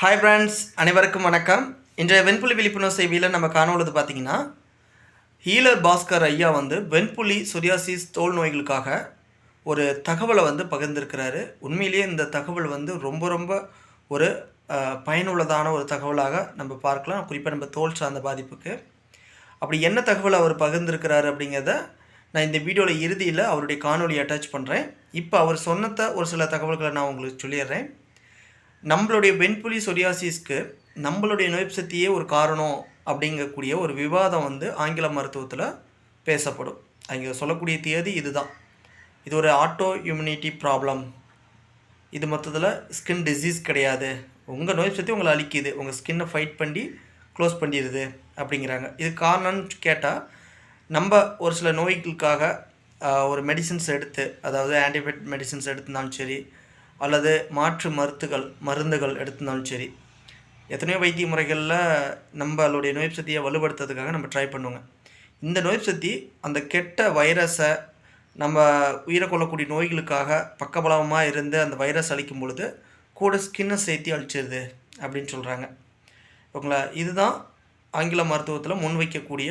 Hi friends அனைவருக்கும் வணக்கம். இன்றைய வெண்புலி விழிப்புணர்வு செய்தியில் நம்ம காணொழுது பார்த்தீங்கன்னா ஹீலர் பாஸ்கர் ஐயா வந்து வெண்புலி சொரியாசிஸ் தோல் நோய்களுக்காக ஒரு தகவலை வந்து பகிர்ந்திருக்கிறாரு. உண்மையிலேயே இந்த தகவல் வந்து ரொம்ப ரொம்ப ஒரு பயனுள்ளதான ஒரு தகவலாக நம்ம பார்க்கலாம். குறிப்பாக நம்ம தோல் சார்ந்த பாதிப்புக்கு. அப்படி என்ன தகவல் அவர் பகிர்ந்திருக்கிறாரு அப்படிங்கிறத நான் இந்த வீடியோவில் இறுதியில் அவருடைய காணொளி அட்டாச் பண்ணுறேன் இப்போ அவர் சொன்னத ஒரு சில தகவல்களை நான் உங்களுக்கு சொல்லிடுறேன். நம்மளுடைய வெண்புலி சொரியாசிஸ்க்கு நம்மளுடைய நோய் சக்தியே ஒரு காரணம் அப்படிங்கக்கூடிய ஒரு விவாதம் வந்து ஆங்கில மருத்துவத்தில் பேசப்படும். அவங்க சொல்லக்கூடிய தேதி இதுதான். இது ஒரு ஆட்டோ இம்யூனிட்டி ப்ராப்ளம் இது மொத்தத்தில் ஸ்கின் டிசீஸ் கிடையாது. உங்கள் நோய் சக்தி உங்களை அழிக்குது. உங்கள் ஸ்கின்னை ஃபைட் பண்ணி க்ளோஸ் பண்ணிடுது அப்படிங்கிறாங்க. இது காரணம்னு கேட்டால் நம்ம ஒரு சில நோய்களுக்காக ஒரு மெடிசின்ஸ் எடுத்து அதாவது ஆன்டிபயோட்டிக் மெடிசின்ஸ் எடுத்திருந்தாலும் சரி அல்லது மாற்று மருத்துகள் மருந்துகள் எடுத்திருந்தாலும் சரி எத்தனையோ வைத்திய முறைகளில் நம்மளுடைய நோய் சக்தியை வலுப்படுத்துறதுக்காக நம்ம ட்ரை பண்ணுவோங்க. இந்த நோய் சக்தி அந்த கெட்ட வைரஸை நம்ம உயிரை கொள்ளக்கூடிய நோய்களுக்காக பக்கபலமாக இருந்து அந்த வைரஸ் அழிக்கும் பொழுது கூட ஸ்கின்னை சேர்த்து அழிச்சிருது அப்படின்னு சொல்கிறாங்க ஓகேங்களா? இதுதான் ஆங்கில மருத்துவத்தில் முன்வைக்கக்கூடிய